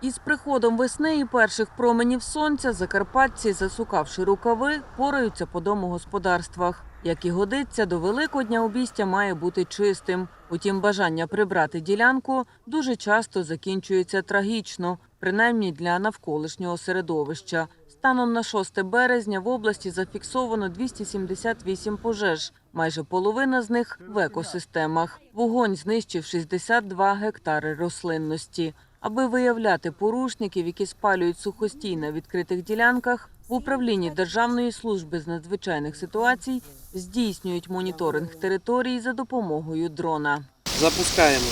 Із приходом весни і перших променів сонця закарпатці, засукавши рукави, пораються по домогосподарствах. Як і годиться, до Великодня обістя має бути чистим. Утім, бажання прибрати ділянку дуже часто закінчується трагічно, принаймні для навколишнього середовища. Станом на 6 березня в області зафіксовано 278 пожеж. Майже половина з них в екосистемах. Вогонь знищив 62 гектари рослинності. Аби виявляти порушників, які спалюють сухостій на відкритих ділянках, в управлінні Державної служби з надзвичайних ситуацій здійснюють моніторинг територій за допомогою дрона. Запускаємо.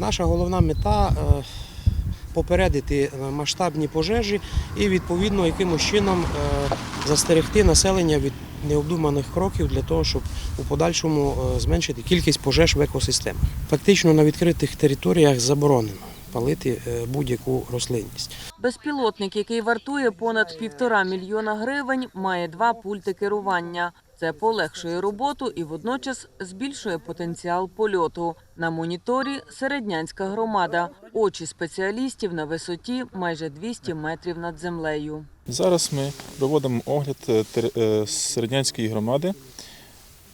Наша головна мета е, попередити е, масштабні пожежі і відповідно якимось чином е, застерегти населення від необдуманих кроків для того, щоб у подальшому е, зменшити кількість пожеж в екосистемах. Фактично на відкритих територіях заборонено палити е, будь-яку рослинність. Безпілотник, який вартує понад півтора мільйона гривень, має два пульти керування. Це полегшує роботу і водночас збільшує потенціал польоту. На моніторі середнянська громада. Очі спеціалістів на висоті майже 200 метрів над землею. Зараз ми проводимо огляд е, е, середнянської громади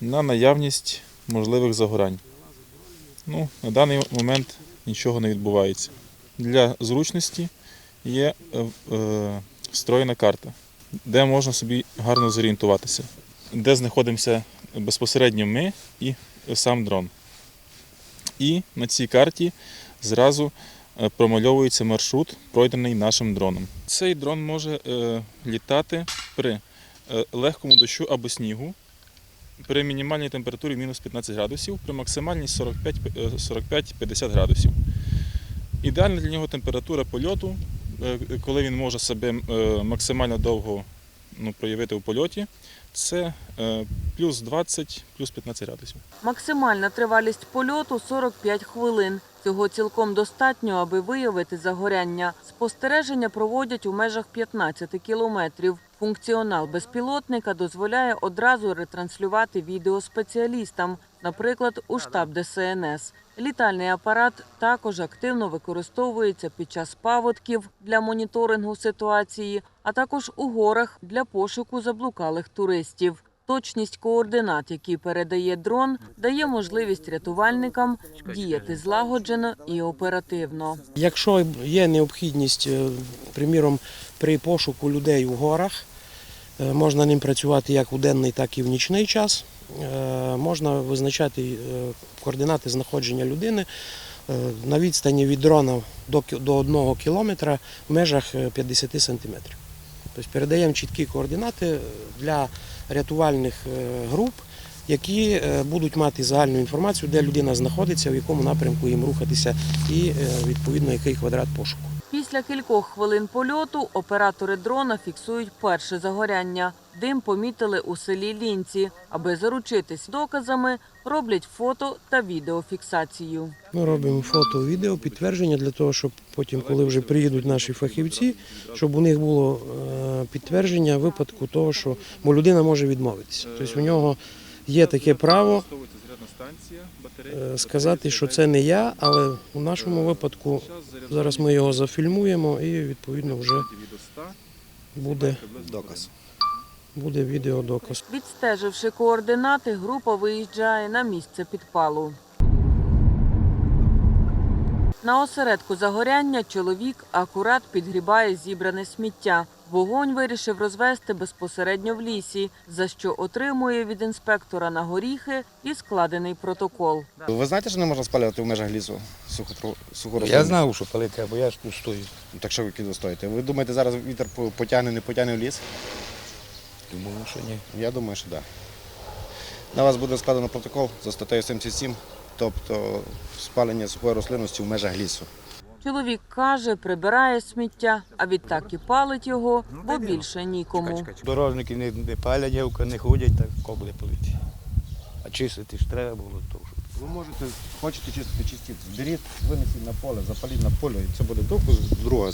на наявність можливих загорань. Ну, на даний момент нічого не відбувається. Для зручності є е, встроєна карта, де можна собі гарно зорієнтуватися, де знаходимося безпосередньо ми і сам дрон. І на цій карті зразу промальовується маршрут, пройдений нашим дроном. Цей дрон може е, літати при е, легкому дощу або снігу, при мінімальній температурі мінус 15 градусів, при максимальній 45 е, 45-50 градусів. Ідеальна для нього температура польоту, е, коли він може себе е, максимально довго ну, проявити у польоті, це е, плюс 20, плюс 15 градусів. Максимальна тривалість польоту 45 хвилин. Цього цілком достатньо, аби виявити загоряння. Спостереження проводять у межах 15 кілометрів. Функціонал безпілотника дозволяє одразу ретранслювати відео спеціалістам, наприклад, у штаб ДСНС. Літальний апарат також активно використовується під час паводків для моніторингу ситуації, а також у горах для пошуку заблукалих туристів. Точність координат, які передає дрон, дає можливість рятувальникам діяти злагоджено і оперативно. Якщо є необхідність, е, приміром, при пошуку людей у горах, е, можна ним працювати як у денний, так і в нічний час. Е, Можна визначати координати знаходження людини на відстані від дрона до 1 кілометра в межах е, 50 сантиметрів. Тобто передаємо чіткі координати для рятувальних е, груп, які е, будуть мати загальну інформацію, де людина знаходиться, в якому напрямку їм рухатися, і е, відповідно який квадрат пошуку. Після кількох хвилин польоту оператори дрона фіксують перше загоряння. Дим помітили у селі Лінці. Аби заручитись доказами, роблять фото та відеофіксацію. Ми робимо фото, відео, підтвердження для того, щоб потім, коли вже приїдуть наші фахівці, щоб у них було е, підтвердження випадку того, що бо людина може відмовитися. Тобто у нього є таке право е, сказати, що це не я, але у нашому випадку зараз ми його зафільмуємо і відповідно вже буде, Доказ. Буде відеодоказ. Відстеживши координати, група виїжджає на місце підпалу. На осередку загоряння чоловік акурат підгрібає зібране сміття. Вогонь вирішив розвести безпосередньо в лісі, за що отримує від інспектора на горіхи і складений протокол. Ви знаєте, що не можна спалювати в межах лісу сухо, Я знав, що палити, бо я ж тут стою. Так що ви кіно стоїте? Ви думаєте, зараз вітер потягне, не потягне в ліс? Думаю, що ні. Я думаю, що так. Да. На вас буде складено протокол за статтею 77, тобто спалення сухої рослинності в межах лісу. Чоловік каже, прибирає сміття, а відтак і палить його, бо більше нікому. Дорожники не, палять, не ходять, так коблі политі. А чистити ж треба було то. Що... Ви можете, хочете чистити чистіть, зберіть, винесіть на поле, запаліть на поле, і це буде довго друга.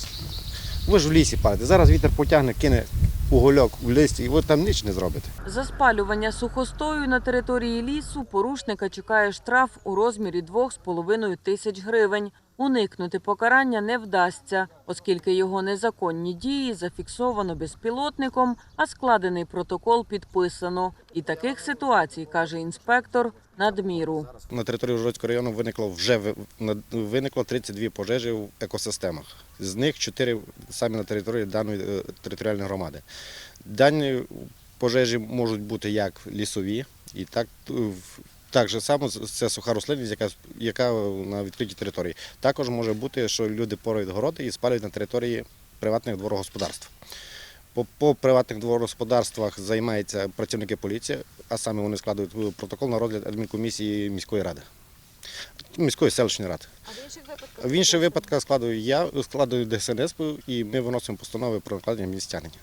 Ви ж в лісі палите. Зараз вітер потягне, кине угольок в листі, і ви там ніч не зробите. За спалювання сухостою на території лісу порушника чекає штраф у розмірі 2,5 тисяч гривень. Уникнути покарання не вдасться, оскільки його незаконні дії зафіксовано безпілотником, а складений протокол підписано. І таких ситуацій, каже інспектор, надміру. На території Ужгородського району виникло вже виникло 32 пожежі в екосистемах. З них 4 саме на території даної е, територіальної громади. Дані пожежі можуть бути як лісові, і так, е, в- так же само це суха рослинність, яка, яка на відкритій території. Також може бути, що люди порають городи і спалюють на території приватних дворогосподарств. По, по приватних дворогосподарствах займаються працівники поліції, а саме вони складають е, протокол на розгляд адмінкомісії міської ради. Міської селищної ради. В інших випадках складую я, складую ДСНС, і ми виносимо постанови про накладення містянення.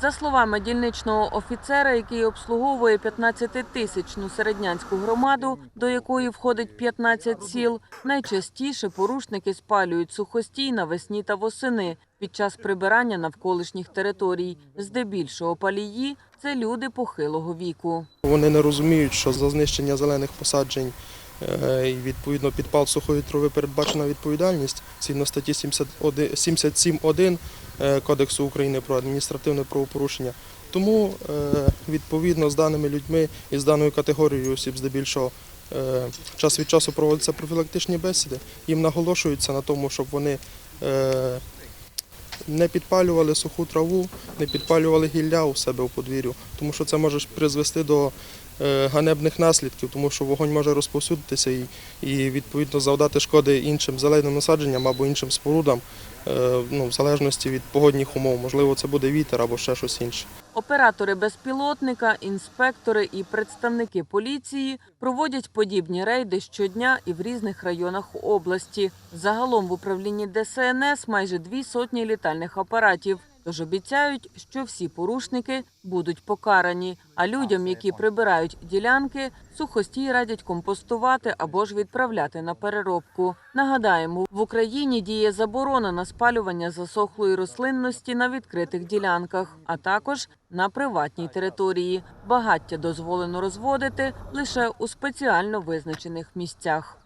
За словами дільничного офіцера, який обслуговує 15-тисячну середнянську громаду, до якої входить 15 сіл, найчастіше порушники спалюють сухостій навесні та восени під час прибирання навколишніх територій. Здебільшого палії – це люди похилого віку. Вони не розуміють, що за знищення зелених посаджень е, і відповідно підпал сухої трави передбачена відповідальність згідно статті 71 77.1 е, Кодексу України про адміністративне правопорушення. Тому е, відповідно з даними людьми і з даною категорією осіб здебільшого е, час від часу проводяться профілактичні бесіди. Їм наголошується на тому, щоб вони е, не підпалювали суху траву, не підпалювали гілля у себе у подвір'ю, тому що це може призвести до е, ганебних наслідків, тому що вогонь може розповсюдитися і, і відповідно завдати шкоди іншим зеленим насадженням або іншим спорудам, е, ну, в залежності від погодних умов. Можливо, це буде вітер або ще щось інше. Оператори безпілотника, інспектори і представники поліції проводять подібні рейди щодня і в різних районах області. Загалом в управлінні ДСНС майже дві сотні літальних апаратів. Тож обіцяють, що всі порушники будуть покарані. А людям, які прибирають ділянки, сухостій радять компостувати або ж відправляти на переробку. Нагадаємо, в Україні діє заборона на спалювання засохлої рослинності на відкритих ділянках, а також на приватній території. Багаття дозволено розводити лише у спеціально визначених місцях.